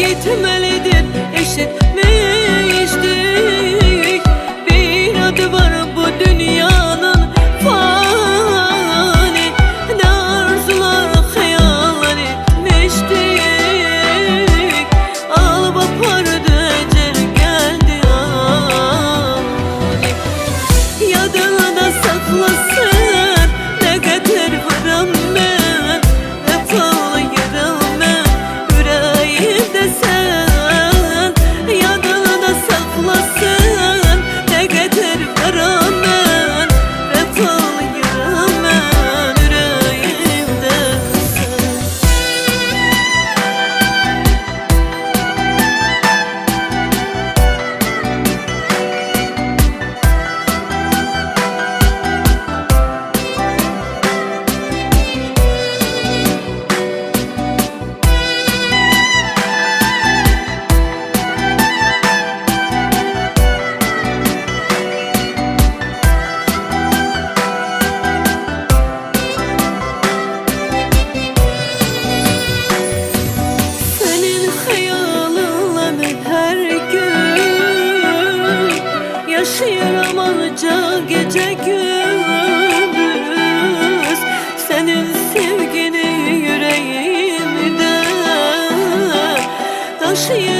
gitmelidir. Eşitmiş değil Bir adı var bu dünya. gece gündüz Senin sevgini yüreğimde taşıyım